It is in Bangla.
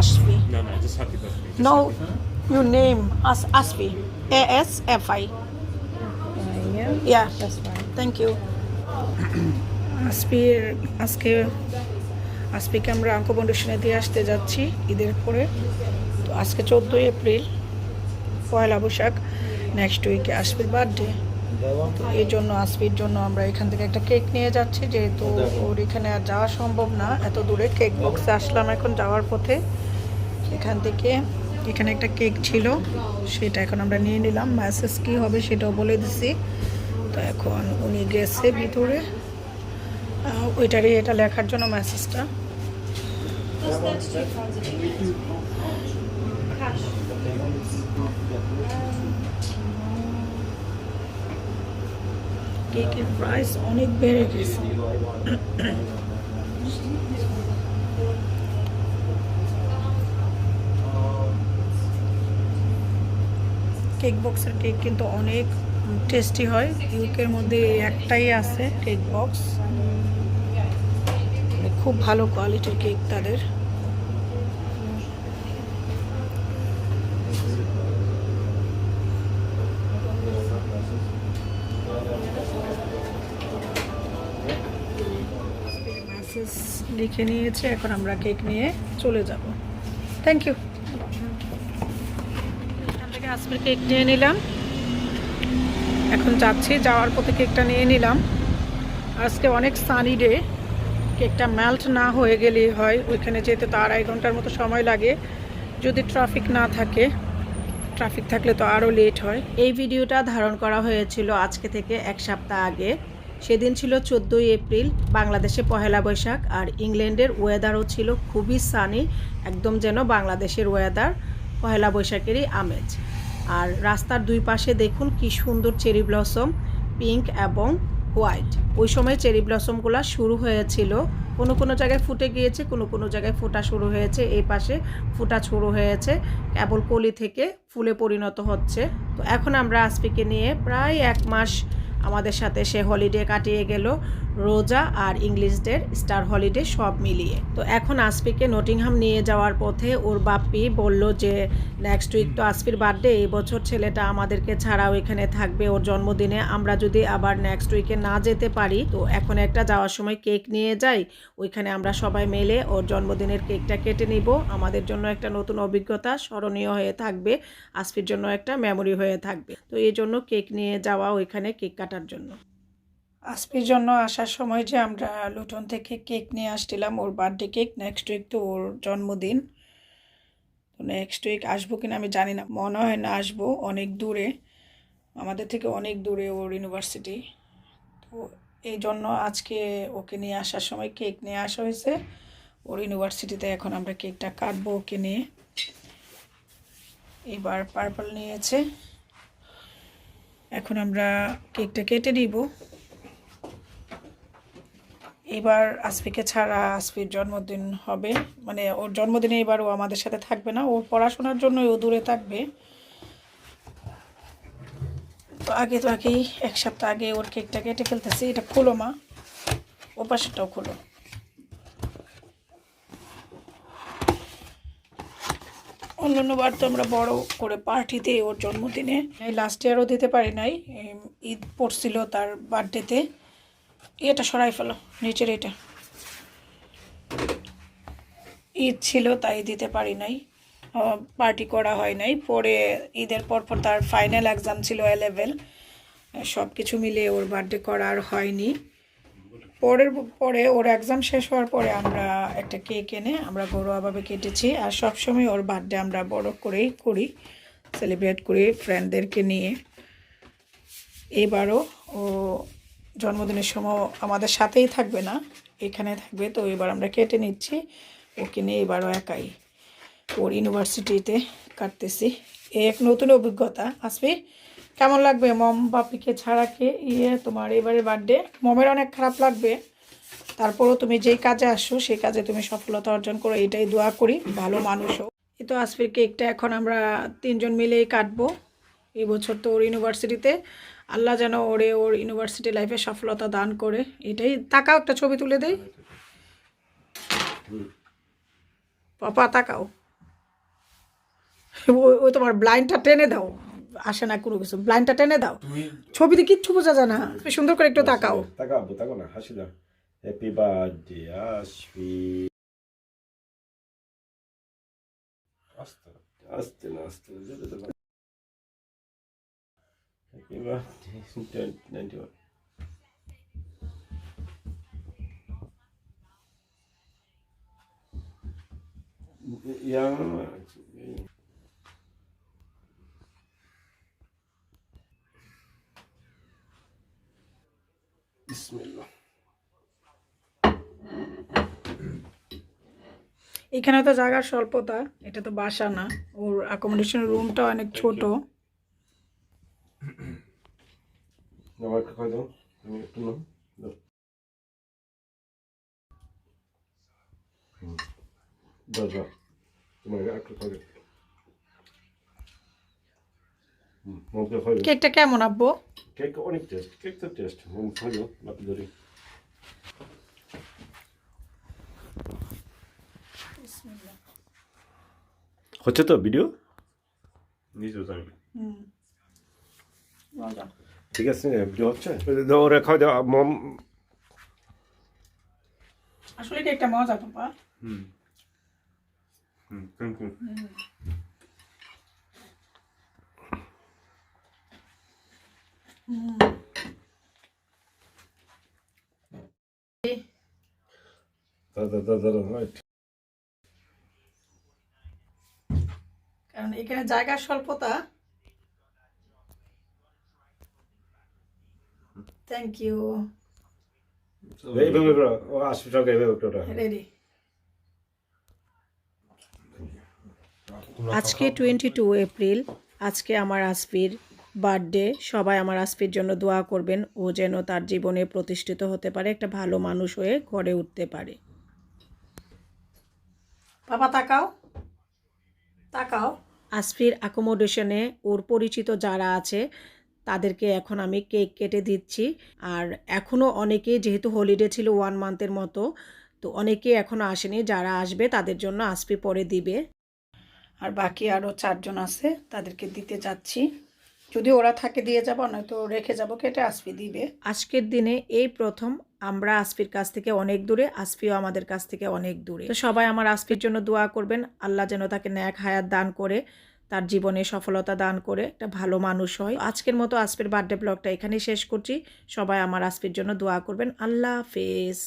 Ashfi. No, no, just happy birthday. Just No, happy- you name as Asfi. A S F I. Yeah, Yeah. that's fine. Thank you আসপির আজকে আসপিকে আমরা অঙ্ক ফাউন্ডেশনে দিয়ে আসতে যাচ্ছি ঈদের পরে তো আজকে চোদ্দোই এপ্রিল পয়লা বৈশাখ নেক্সট উইকে আসপির বার্থডে এই জন্য আসপির জন্য আমরা এখান থেকে একটা কেক নিয়ে যাচ্ছি যেহেতু ওর এখানে আর যাওয়া সম্ভব না এত দূরে কেক বক্সে আসলাম এখন যাওয়ার পথে। এখান থেকে এখানে একটা কেক ছিল সেটা এখন আমরা নিয়ে নিলাম। মেসেজ কী হবে সেটাও বলে দিছি। তো এখন উনি গেছে ভিতরে। ওইটারই এটা লেখার জন্য মেসেজটা কেকের প্রাইস অনেক বেড়ে গেছে। কেক বক্সের কেক কিন্তু অনেক টেস্টি হয়। ইউকের মধ্যে একটাই আছে কেক বক্স খুব ভালো কোয়ালিটির কেক তাদের মেসেজ লিখে নিয়েছে, এখন আমরা কেক নিয়ে চলে যাব। থ্যাংক ইউ এখান থেকে আসবে কেক নিয়ে নিলাম। এখন যাচ্ছি, যাওয়ার পথে কেকটা নিয়ে নিলাম। আজকে অনেক সানি ডে কেকটা মেল্ট না হয়ে গেলেই হয়, ওইখানে যেতে তো আড়াই ঘণ্টার মতো সময় লাগে। যদি ট্রাফিক না থাকে ট্রাফিক থাকলে তো আরও লেট হয়। এই ভিডিওটা ধারণ করা হয়েছিল আজকে থেকে এক সপ্তাহ আগে। সেদিন ছিল চোদ্দোই এপ্রিল, বাংলাদেশে পহেলা বৈশাখ, আর ইংল্যান্ডের ওয়েদারও ছিল খুবই সানি একদম যেন বাংলাদেশের ওয়েদার পহেলা বৈশাখেরই আমেজ। আর রাস্তার দুই পাশে দেখুন কি সুন্দর চেরি ব্লসম পিঙ্ক এবং হোয়াইট ওই সময় চেরি ব্লসমগুলো শুরু হয়েছিল, কোনো কোনো জায়গায় ফুটে গিয়েছে, কোনো কোনো জায়গায় ফোটা শুরু হয়েছে, এই পাশে ফোটা শুরু হয়েছে, কেবল কলি থেকে ফুলে পরিণত হচ্ছে। তো এখন আমরা আসপিকে নিয়ে প্রায় এক মাস আমাদের সাথে সে হলিডে কাটিয়ে গেল। রোজা আর ইংলিশদের স্টার হলিডে সব মিলিয়ে। তো এখন আসপিকে নটিংহাম নিয়ে যাওয়ার পথে ওর বাপ্পি বলল যে নেক্সট উইক তো আসপির বার্থডে এই বছর ছেলেটা আমাদেরকে ছাড়াও এখানে থাকবে। ওর জন্মদিনে আমরা যদি আবার নেক্সট উইকে না যেতে পারি, তো এখন একটা যাওয়ার সময় কেক নিয়ে যাই। ওইখানে আমরা সবাই মিলে ওর জন্মদিনের কেকটা কেটে নিব। আমাদের জন্য একটা নতুন অভিজ্ঞতা স্মরণীয় হয়ে থাকবে। আসপির জন্য একটা মেমোরি হয়ে থাকবে। তো এই জন্য কেক নিয়ে যাওয়া ওইখানে কেক কাটার জন্য। আসপির জন্য আসার সময় যে আমরা লুটন থেকে কেক নিয়ে আসছিলাম, ওর বার্থডে কেক নেক্সট উইক তো ওর জন্মদিন। তো নেক্সট উইক আসব কিনা আমি জানি না, মনে হয় না আসব, অনেক দূরে। আমাদের থেকে অনেক দূরে ওর ইউনিভার্সিটি তো এই জন্য আজকে ওকে নিয়ে আসার সময় কেক নিয়ে আসা হয়েছে। ওর ইউনিভার্সিটিতে এখন আমরা কেকটা কাটবো ওকে নিয়ে। এবার পার্পল নিয়েছে। এখন আমরা কেকটা কেটে নিব। এবার আসফিকে ছাড়া আসফির জন্মদিন হবে। মানে ওর জন্মদিনে এবার ও আমাদের সাথে থাকবে না। ওর পড়াশোনার জন্য ও দূরে থাকবে। তো আগে তো আগেই, এক সপ্তাহ আগে ওর কেকটা কেটে ফেলতেছি। এটা খুলো মা। ও পাশেরটাও খুলো। অন্যান্য বার তো আমরা বড় করে পার্টি দিই ওর জন্মদিনে। লাস্ট ইয়ারও দিতে পারি নাই। ঈদ পড়ছিল তার বার্থডেতে এটা সরাই ফেলো, নিচের এটা। ঈদ ছিল, তাই দিতে পারি নাই। পার্টি করা হয় নাই। পরে ঈদের পর পর তার ফাইনাল এক্সাম ছিল এ লেভেল সব কিছু মিলিয়ে ওর বার্থডে করা আর হয়নি। পরের, পরে ওর এক্সাম শেষ হওয়ার পরে আমরা একটা কেক এনে আমরা ঘরোয়াভাবে কেটেছি। আর সবসময় ওর বার্থডে আমরা বড় করেই করি সেলিব্রেট করি ফ্রেন্ডদেরকে নিয়ে। এবারও ও জন্মদিনের সময় আমাদের সাথেই থাকবে না, এখানে থাকবে। তো এবার আমরা কেটে নিচ্ছি, ওকে নিয়ে এবারও একাই ওর ইউনিভার্সিটিতে কাটতেছি। এ এক নতুন অভিজ্ঞতা। আসবি, কেমন লাগবে? মম বাপিকে ছাড়া কে? ইয়ে তোমার এবারে বার্থডে মমের অনেক খারাপ লাগবে। তারপরও তুমি যেই কাজে আসো, সেই কাজে তুমি সফলতা অর্জন করো, এটাই দোয়া করি। ভালো মানুষ হোক। এই তো আসফির কেকটা এখন আমরা তিনজন মিলেই কাটবো। এই বছর তো ওর ইউনিভার্সিটিতে আল্লাহ যেন ওরে ওর ইউনিভার্সিটি লাইফে সফলতা দান করে। এটাই তাকাও একটা ছবি তুলে দেই। পাপা তাকাও। ওই- তোমার ব্লাইন্ডটা টেনে দাও। আসে না কোনো কিছু ব্লাইন্ডটা টেনে দাও। ছবিতে কিচ্ছু বোঝা যায় না। তুমি সুন্দর করে একটু তাকাও তাকাবো তাকাও না হাসি দাও। হ্যাপি বার্থডে আসবি। আস্তে আস্তে না আস্তে। Ninety one. এখানে তো জায়গার স্বল্পতা এটা তো বাসা না। ওর অ্যাকোমোডেশন রুমটা অনেক ছোট। আমার খাওয়া দাও। তুমি একটু নাও দাও। হুম। দাও তোমার হুম কেকটা কেমন আব্বু? কেক অনেক টেস্ট কেক তো টেস্ট মন দাও বাকি ধরি। হচ্ছে তো ভিডিও নিজেও জানি না। ঠিক আছে ভিডিও হচ্ছে। ওরা খাওয়া মম আসলে কেকটা মজা পাপা। হুম। হুম থ্যাংক ইউ দাদা দাদা রাইট কারণ এখানে জায়গার স্বল্পতা থ্যাংক ইউ এইভাবে ও আশি টাকা এইভাবে ওটা রেডি আজকে টোয়েন্টি টু এপ্রিল আজকে আমার আসফির বার্থডে সবাই আমার আসফির জন্য দোয়া করবেন ও যেন তার জীবনে প্রতিষ্ঠিত হতে পারে একটা ভালো মানুষ হয়ে গড়ে উঠতে পারে। বাবা তাকাও। তাকাও। আসফির অ্যাকোমোডেশনে ওর পরিচিত যারা আছে তাদেরকে এখন আমি কেক কেটে দিচ্ছি। আর এখনও অনেকে, যেহেতু হলিডে ছিল ওয়ান মান্থের মতো, তো অনেকে এখনও আসেনি। যারা আসবে, তাদের জন্য আসফি পরে দিবে। আর বাকি আরও চারজন আছে, তাদেরকে দিতে যাচ্ছি। যদি ওরা থাকে, দিয়ে যাব নয়তো রেখে যাব, কেটে আসফি দিবে। আজকের দিনে এই প্রথম, আমরা আসফির কাছ থেকে অনেক দূরে, আসফিও আমাদের কাছ থেকে অনেক দূরে। তো সবাই আমার আসফির জন্য দোয়া করবেন। আল্লাহ যেন তাকে ন্যাক হায়াত দান করে। তার জীবনে সফলতা দান করে একটা ভালো মানুষ হয়। আজকের মতো আসপের বার্থডে ব্লগটা এখানেই শেষ করছি। সবাই আমার আজকের জন্য দোয়া করবেন। আল্লাহ হাফেজ।